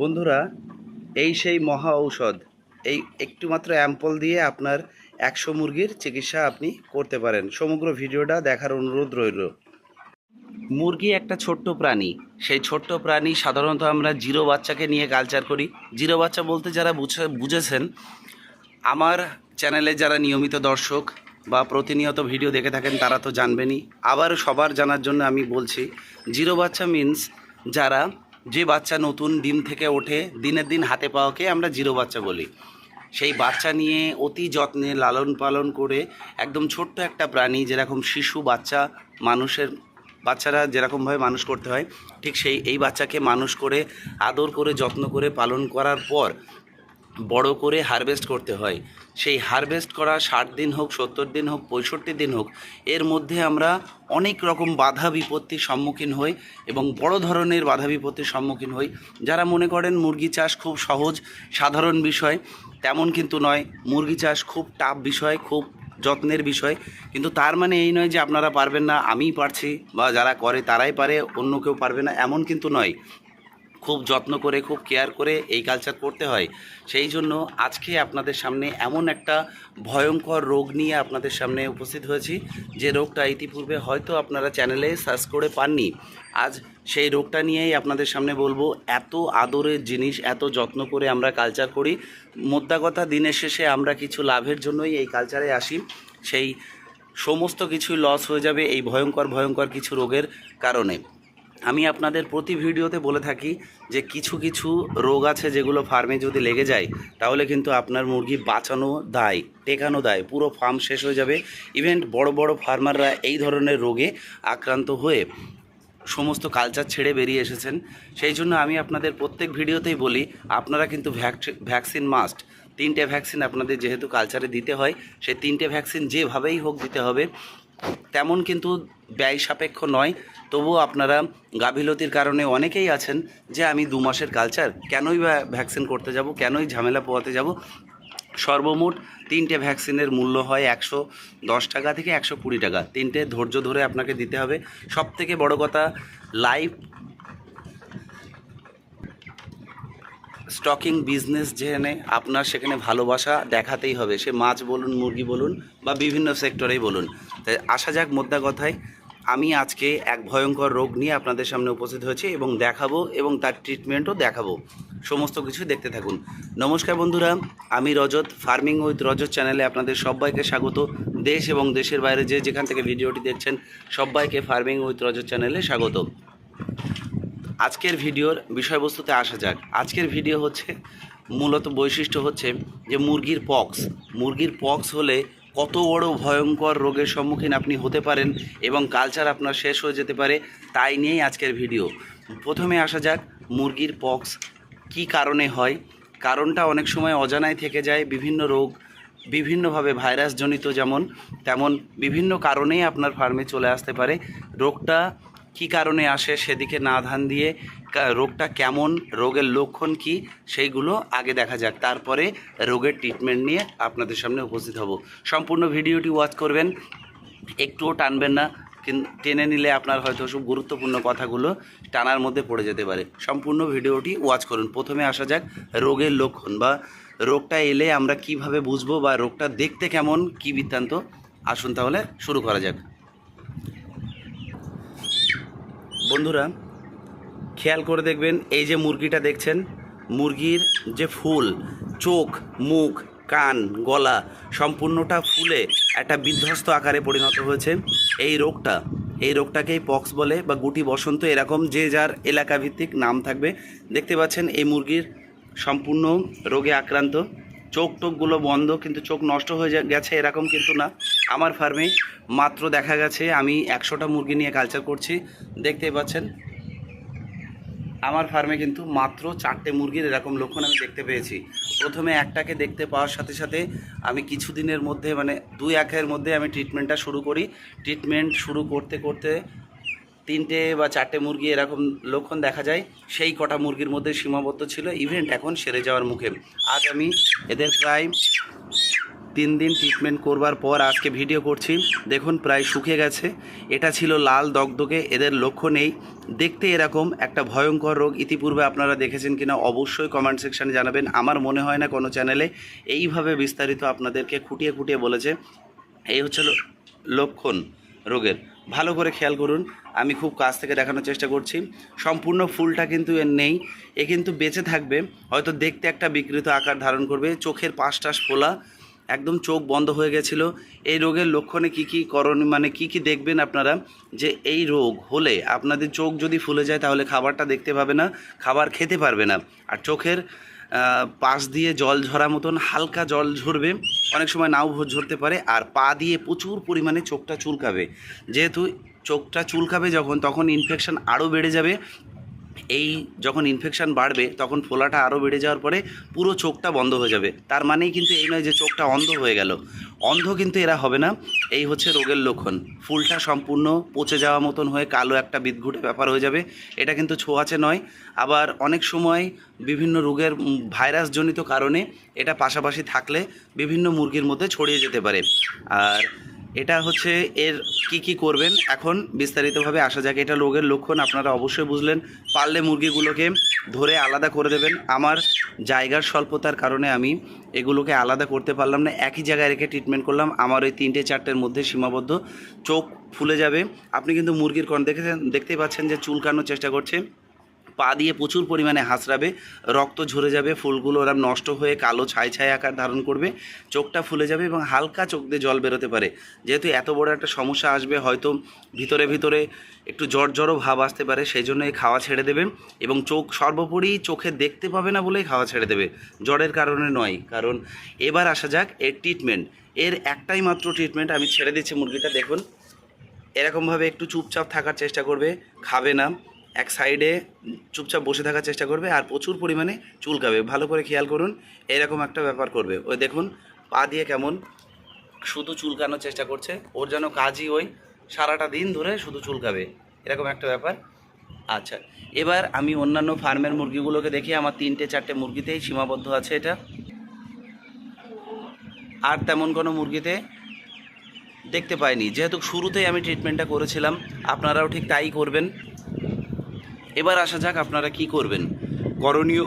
বন্ধুরা, এই সেই মহা ঔষধ, এই একটু মাত্র অ্যাম্পল দিয়ে আপনার একশো মুরগির চিকিৎসা আপনি করতে পারেন। সমগ্র ভিডিওটা দেখার অনুরোধ রইল। মুরগি একটা ছোট্ট প্রাণী, সেই ছোট্ট প্রাণী সাধারণত আমরা জিরো বাচ্চাকে নিয়ে কালচার করি। জিরো বাচ্চা বলতে যারা বুঝে, বুঝেছেন, আমার চ্যানেলে যারা নিয়মিত দর্শক বা প্রতিনিয়ত ভিডিও দেখে থাকেন, তারা তো জানবেনই। আবার সবার জানার জন্য আমি বলছি, জিরো বাচ্চা মিন্স যারা যে বাচ্চা নতুন ডিম থেকে ওঠে, দিনের দিন হাতে পাওয়াকে আমরা জিরো বাচ্চা বলি। সেই বাচ্চা নিয়ে অতি যত্নে লালন পালন করে একদম ছোট্ট একটা প্রাণী যেরকম শিশু বাচ্চা মানুষের, বাচ্চারা যেরকমভাবে মানুষ করতে হয়, ঠিক সেই, এই বাচ্চাকে মানুষ করে আদর করে, যত্ন করে পালন করার পর বড় করে হারভেস্ট করতে হয়। সেই হারভেস্ট করা ষাট দিন হোক, সত্তর দিন হোক, পঁয়ষট্টি দিন হোক, এর মধ্যে আমরা অনেক রকম বাধা বিপত্তির সম্মুখীন হই এবং বড় ধরনের বাধা বিপত্তির সম্মুখীন হই। যারা মনে করেন মুরগি চাষ খুব সহজ, সাধারণ বিষয়, তেমন কিন্তু নয়। মুরগি চাষ খুব টাফ বিষয়, খুব যত্নের বিষয়। কিন্তু তার মানে এই নয় যে আপনারা পারবেন না, আমিই পারছি বা যারা করে তারাই পারে, অন্য কেউ পারবে না, এমন কিন্তু নয়। খুব যত্ন করে, খুব কেয়ার করে এই কালচার করতে হয়। সেই জন্য আজকে আপনাদের সামনে এমন একটা ভয়ঙ্কর রোগ নিয়ে আপনাদের সামনে উপস্থিত হয়েছি। যে রোগটা ইতিপূর্বে হয়তো আপনারা চ্যানেলে সার্চ করে পাননি। আজ সেই রোগটা নিয়েই আপনাদের সামনে বলব, এত আদরের জিনিস, এত যত্ন করে আমরা কালচার করি। মোদ্দা কথা, দিনের শেষে আমরা কিছু লাভের জন্যই এই কালচারে আসি। সেই সমস্ত কিছু লস হয়ে যাবে এই ভয়ঙ্কর ভয়ঙ্কর কিছু রোগের কারণে। আমি আপনাদের প্রতি ভিডিওতে বলে থাকি যে কিছু কিছু রোগ আছে যেগুলো ফার্মে যদি লেগে যায়, তাহলে কিন্তু আপনার মুরগি বাঁচানো দায়, টেকানো দায়, পুরো ফার্ম শেষ হয়ে যাবে। ইভেন বড় বড় ফার্মাররা এই ধরনের রোগে আক্রান্ত হয়ে সমস্ত কালচার ছেড়ে বেরিয়ে এসেছেন। সেই জন্য আমি আপনাদের প্রত্যেক ভিডিওতেই বলি, আপনারা কিন্তু ভ্যাকসিন মাস্ট তিনটে ভ্যাকসিন আপনাদের যেহেতু কালচারে দিতে হয়, সেই তিনটে ভ্যাকসিন যেভাবেই হোক দিতে হবে। তেমন কিন্তু ব্যয় সাপেক্ষ নয়। তবুও আপনারা গাফিলতির কারণে অনেকেই আছেন যে আমি দু মাসের কালচার কেনই বা ভ্যাকসিন করতে যাব, কেনই ঝামেলা পোয়াতে যাব। সর্বমোট তিনটে ভ্যাকসিনের মূল্য হয় একশো দশ টাকা থেকে একশো কুড়ি টাকা। তিনটে ধৈর্য ধরে আপনাকে দিতে হবে। সব থেকে বড় কথা লাইভ স্টকিং বিজনেস যেখানে আপনার সেখানে ভালোবাসা দেখাতেই হবে। সে মাছ বলুন, মুরগি বলুন বা বিভিন্ন সেক্টরেই বলুন। তাই আসা যাক মোদ্দা কথায়। আমি আজকে এক ভয়ঙ্কর রোগ নিয়ে আপনাদের সামনে উপস্থিত হয়েছি এবং দেখাবো এবং তার ট্রিটমেন্টও দেখাবো। সমস্ত কিছু দেখতে থাকুন। নমস্কার বন্ধুরা, আমি রজত ফার্মিং উইথ রজত চ্যানেলে আপনাদের সবাইকে স্বাগত। দেশ এবং দেশের বাইরে যে যেখান থেকে ভিডিওটি দেখছেন, সবাইকে ফার্মিং উইথ রজত চ্যানেলে স্বাগত। আজকের ভিডিওর বিষয়বস্তুতে আসা যাক। আজকের ভিডিও হচ্ছে, মূলত বৈশিষ্ট্য হচ্ছে যে মুরগির পক্স মুরগির পক্স হলে কত বড় ভয়ঙ্কর রোগের সম্মুখীন আপনি হতে পারেন এবং কালচার আপনার শেষ হয়ে যেতে পারে তাই নিয়েই আজকের ভিডিও। প্রথমে আসা যাক, মুরগির পক্স কি কারণে হয়? কারণটা অনেক সময় অজানায় থেকে যায়, বিভিন্ন রোগ, বিভিন্নভাবে ভাইরাসজনিত যেমন, তেমন বিভিন্ন কারণেই আপনার ফার্মে চলে আসতে পারে। রোগটা কি কারণে আসে সেদিকে না ধান দিয়ে? রোগটা কেমন? রোগের লক্ষণ কি? সেইগুলো আগে দেখা যাক। তারপরে রোগের ট্রিটমেন্ট নিয়ে আপনাদের সামনে উপস্থিত হব। সম্পূর্ণ ভিডিওটি ওয়াচ করবেন। একটুও টানবেন না। টেনে নিলে আপনার হয়তো সব গুরুত্বপূর্ণ কথাগুলো টানার মধ্যে পড়ে যেতে পারে। সম্পূর্ণ ভিডিওটি ওয়াচ করুন। প্রথমে আসা যাক রোগের লক্ষণ বা রোগটা এলে আমরা কীভাবে বুঝব বা রোগটা দেখতে কেমন, কি বৃত্তান্ত? আসুন তাহলে শুরু করা যাক। বন্ধুরা, খেয়াল করে দেখবেন এই যে মুরগিটা দেখছেন, মুরগির যে ফুল, চোখ, মুখ, কান, গলা, সম্পূর্ণটা ফুলে একটা বিধ্বস্ত আকারে পরিণত হয়েছে। এই রোগটা, এই রোগটাকেই পক্স বলে বা গুটি বসন্ত এরকম যে যার এলাকা ভিত্তিক নাম থাকবে। দেখতে পাচ্ছেন এই মুরগির সম্পূর্ণ রোগে আক্রান্ত। চোখ টোকগুলো বন্ধ, কিন্তু চোখ নষ্ট হয়ে গেছে এরকম কিন্তু না। আমার ফার্মে মাত্র দেখা গেছে, আমি একশোটা মুরগি নিয়ে কালচার করছি। দেখতেই পাচ্ছেন, আমার ফার্মে কিন্তু মাত্র চারটে মুরগির এরকম লক্ষণ আমি দেখতে পেয়েছি। প্রথমে একটাকে দেখতে পাওয়ার সাথে সাথে আমি কিছুদিনের মধ্যে মানে দুই একের মধ্যে আমি ট্রিটমেন্টটা শুরু করি। ট্রিটমেন্ট শুরু করতে করতে তিনটে বা চারটে মুরগি এরকম লক্ষণ দেখা যায়, সেই কটা মুরগির মধ্যে সীমাবদ্ধ ছিল ইভেন্ট এখন সেরে যাওয়ার মুখে। আজ আমি এদের প্রায় তিন দিন ট্রিটমেন্ট করবার পর আজকে ভিডিও করছি। দেখুন, প্রায় শুকিয়ে গেছে। এটা ছিল লাল দগদগে, এদের লক্ষ্য নেই দেখতে এরকম একটা ভয়ঙ্কর রোগ, ইতিপূর্বে আপনারা দেখেছেন কিনা অবশ্যই কমেন্ট সেকশানে জানাবেন। আমার মনে হয় না কোনো চ্যানেলে এইভাবে বিস্তারিত আপনাদেরকে খুঁটিয়ে খুঁটিয়ে বলেছে। এই হচ্ছে লক্ষণ রোগের। ভালো করে খেয়াল করুন। আমি খুব কাছ থেকে দেখানোর চেষ্টা করছি। সম্পূর্ণ ফুলটা কিন্তু এর নেই। এ কিন্তু বেঁচে থাকবে। হয়তো দেখতে একটা বিকৃত আকার ধারণ করবে। চোখের পাশটাশ ফোলা একদম চোখ বন্ধ হয়ে গেছিল। এই রোগের লক্ষণে কি কি করণ মানে কি কি দেখবেন আপনারা? যে এই রোগ হলে আপনাদের চোখ যদি ফুলে যায়, তাহলে খাবারটা দেখতে পাবে না, খাবার খেতে পারবে না। আর চোখের পাশ দিয়ে জল ঝরা মতন হালকা জল ঝরবে। অনেক সময় নাও ঝরতে পারে আর পা দিয়ে প্রচুর পরিমাণে চোখটা চুলকাবে। যেহেতু চোখটা চুলকাবে যখন, তখন ইনফেকশান আরও বেড়ে যাবে। এই যখন ইনফেকশন বাড়বে, তখন ফোলাটা আরও বেড়ে যাওয়ার পরে পুরো চোখটা বন্ধ হয়ে যাবে। তার মানেই কিন্তু এই নয় যে চোখটা অন্ধ হয়ে গেল। অন্ধ কিন্তু এরা হবে না। এই হচ্ছে রোগের লক্ষণ। ফুলটা সম্পূর্ণ পচে যাওয়া মতন হয়ে কালো একটা বিদঘুটে ব্যাপার হয়ে যাবে। এটা কিন্তু ছোঁয়াচে নয়। আবার অনেক সময় বিভিন্ন রোগের ভাইরাসজনিত কারণে এটা পাশাপাশি থাকলে বিভিন্ন মুরগির মধ্যে ছড়িয়ে যেতে পারে। আর এটা হচ্ছে এর কি কি করবেন? এখন বিস্তারিতভাবে আসা যাক। এটা রোগের লক্ষণ আপনারা অবশ্যই বুঝলেন। পারলে মুরগিগুলোকে ধরে আলাদা করে দেবেন। আমার জায়গার স্বল্পতার কারণে আমি এগুলোকে আলাদা করতে পারলাম না। একই জায়গায় রেখে ট্রিটমেন্ট করলাম। আমার ওই তিনটে চারটের মধ্যে সীমাবদ্ধ। চোখ ফুলে যাবে। আপনি কিন্তু মুরগির কন দেখেছেন? দেখতেই পাচ্ছেন যে চুলকানোর চেষ্টা করছে। পা দিয়ে প্রচুর পরিমাণে হাঁচড়াবে রক্ত ঝরে যাবে, ফুলগুলো ওরা নষ্ট হয়ে কালো ছাই ছাই আকার ধারণ করবে, চোখটা ফুলে যাবে এবং হালকা চোখ দিয়ে জল বেরোতে পারে। যেহেতু এত বড় একটা সমস্যা আসবে, হয়তো ভিতরে ভিতরে একটু জ্বর জ্বরও ভাব আসতে পারে সেই জন্য এই খাওয়া ছেড়ে দেবে এবং চোখ সর্বোপরি চোখে দেখতে পাবে না বলেই খাওয়া ছেড়ে দেবে। জ্বরের কারণে নয়, কারণ এবার আসা যাক এর ট্রিটমেন্ট এর একটাই মাত্র ট্রিটমেন্ট আমি ছেড়ে দিচ্ছি মুরগিটা, দেখুন। এরকমভাবে একটু চুপচাপ থাকার চেষ্টা করবে, খাবে না। এক সাইডে চুপচাপ বসে থাকার চেষ্টা করবে আর প্রচুর পরিমাণে চুলকাবে। ভালো করে খেয়াল করুন, এরকম একটা ব্যাপার করবে। ওই দেখুন, পা দিয়ে কেমন শুধু চুলকানোর চেষ্টা করছে। ওর যেন কাজই ওই সারাটা দিন ধরে শুধু চুলকাবে। এরকম একটা ব্যাপার। আচ্ছা এবার আমি অন্যান্য ফার্মের মুরগিগুলোকে দেখি। আমার তিনটে, চারটে মুরগিতেই সীমাবদ্ধ আছে এটা। আর তেমন কোনো মুরগিতে দেখতে পাইনি। যেহেতু শুরুতেই আমি ট্রিটমেন্টটা করেছিলাম, আপনারাও ঠিক তাই করবেন। এবার আসা যাক আপনারা কি করবেন। করণীয়,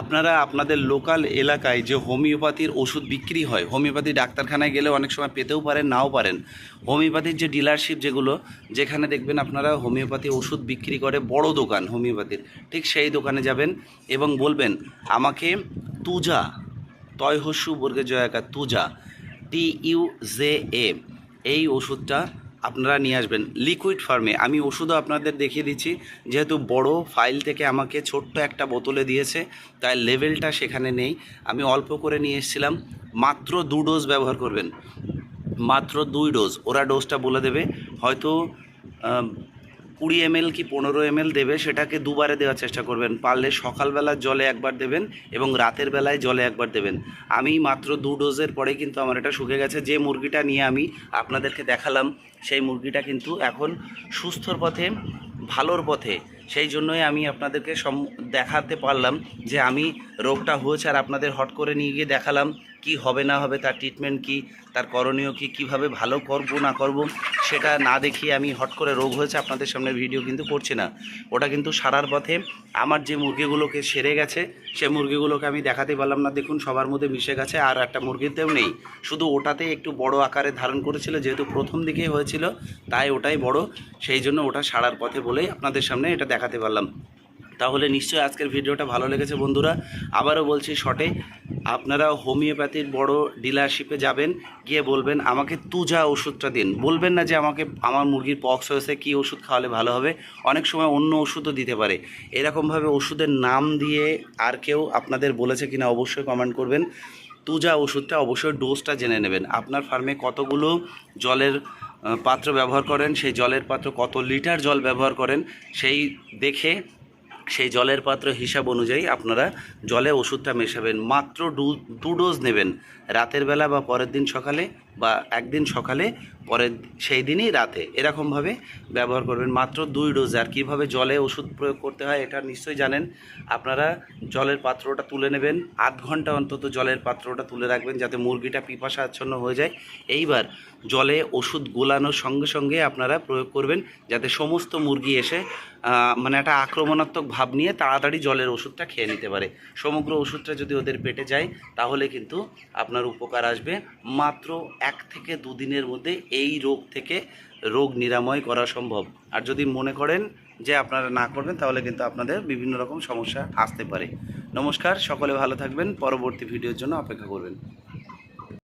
আপনারা আপনাদের লোকাল এলাকায় যে হোমিওপ্যাথির ওষুধ বিক্রি হয়, হোমিওপ্যাথি ডাক্তারখানায় গেলে অনেক সময় পেতেও পারেন, নাও পারেন। হোমিওপ্যাথির যে ডিলারশিপ যেগুলো, যেখানে দেখবেন আপনারা হোমিওপ্যাথি ওষুধ বিক্রি করে বড় দোকান হোমিওপ্যাথির, ঠিক সেই দোকানে যাবেন এবং বলবেন, আমাকে তুজা তয়হস্যু বর্গে জয়াকা তুজা, টি ইউ জে এ, এই ওষুধটা আপনারা নিয়ে আসবেন লিকুইড ফার্মে আমি ওষুধও আপনাদের দেখিয়ে দিচ্ছি, যেহেতু বড় ফাইল থেকে আমাকে ছোট্ট একটা বোতলে দিয়েছে, তাই লেভেলটা সেখানে নেই। আমি অল্প করে নিয়ে এসেছিলাম, মাত্র দু ডোজ ব্যবহার করবেন। মাত্র দুই ডোজ ওরা ডোজটা বলে দেবে। হয়তো কুড়ি এমএল কি পনেরো এমএল দেবে, সেটাকে দুবারে দেওয়ার চেষ্টা করবেন। পারলে সকালবেলার জলে একবার দেবেন এবং রাতের বেলায় জলে একবার দেবেন। আমি মাত্র দু ডোজের পরে কিন্তু আমার এটা শুকে গেছে। যে মুরগিটা নিয়ে আমি আপনাদেরকে দেখালাম সেই মুরগিটা কিন্তু এখন সুস্থর পথে, ভালোর পথে। সেই জন্যই আমি আপনাদেরকে সম দেখাতে পারলাম যে আমি রোগটা হয়েছে আর আপনাদের হট করে নিয়ে গিয়ে দেখালাম কি হবে না হবে, তার ট্রিটমেন্ট কি, তার করণীয় কি, কীভাবে ভালো করব, না করব, সেটা না দেখিয়ে আমি হট করে রোগ হয়েছে, আপনাদের সামনে ভিডিও কিন্তু করছি না। ওটা কিন্তু সারার পথে আমার যে মুরগিগুলোকে সেরে গেছে, সে মুরগিগুলোকে আমি দেখাতে পারলাম না। দেখুন, সবার মধ্যে মিশে গেছে, আর একটা মুরগিতেও নেই। শুধু ওটাতে একটু বড় আকারে ধারণ করেছিল, যেহেতু প্রথম দিকেই হয়েছিল, তাই ওটাই বড়। সেই জন্য ওটা সারার পথে বলেই আপনাদের সামনে এটা দেখাতে পারলাম। তাহলে নিশ্চয়ই আজকের ভিডিওটা ভালো লেগেছে বন্ধুরা। আবারও বলছি শটে, আপনারা হোমিওপ্যাথির বড় ডিলারশিপে যাবেন, গিয়ে বলবেন, আমাকে তুজা ওষুধটা দিন। বলবেন না যে, আমাকে, আমার মুরগির পক্স হয়েছে, কী ওষুধ খাওয়ালে ভালো হবে? অনেক সময় অন্য ওষুধও দিতে পারে। এরকমভাবে ওষুধের নাম দিয়ে আর কেউ আপনাদের বলেছে কিনা অবশ্যই কমেন্ট করবেন। তুজা ওষুধটা অবশ্যই ডোজটা জেনে নেবেন। আপনার ফার্মে কতগুলো জলের পাত্র ব্যবহার করেন, সেই জলের পাত্র কত লিটার জল ব্যবহার করেন, সেই দেখে সেই জলের পাত্র হিসাব অনুযায়ী আপনারা জলে ওষুধটা মেশাবেন। মাত্র দু ডোজ নেবেন। রাতের বেলা বা পরের দিন সকালে বা একদিন সকালে, পরের সেই দিনই রাতে। এরকমভাবে ব্যবহার করবেন। মাত্র দুই ডোজ। আর কীভাবে জলে ওষুধ প্রয়োগ করতে হয় এটা নিশ্চয়ই জানেন। আপনারা জলের পাত্রটা তুলে নেবেন। আধ ঘণ্টা অন্তত জলের পাত্রটা তুলে রাখবেন যাতে মুরগিটা পিপাসা আচ্ছন্ন হয়ে যায়। এইবার জলে ওষুধ গোলানোর সঙ্গে সঙ্গে আপনারা প্রয়োগ করবেন যাতে সমস্ত মুরগি এসে মানে একটা আক্রমণাত্মক ভাব নিয়ে তাড়াতাড়ি জলের ওষুধটা খেয়ে নিতে পারে। সমগ্র ওষুধটা যদি ওদের পেটে যায়, তাহলে কিন্তু আপনার উপকার আসবে মাত্র এক থেকে দুদিনের মধ্যে এই রোগ থেকে রোগ নিরাময় করা সম্ভব। আর যদি মনে করেন যে আপনারা না করবেন, তাহলে কিন্তু আপনাদের বিভিন্ন রকম সমস্যা আসতে পারে। নমস্কার, সকলে ভালো থাকবেন। পরবর্তী ভিডিওর জন্য অপেক্ষা করবেন।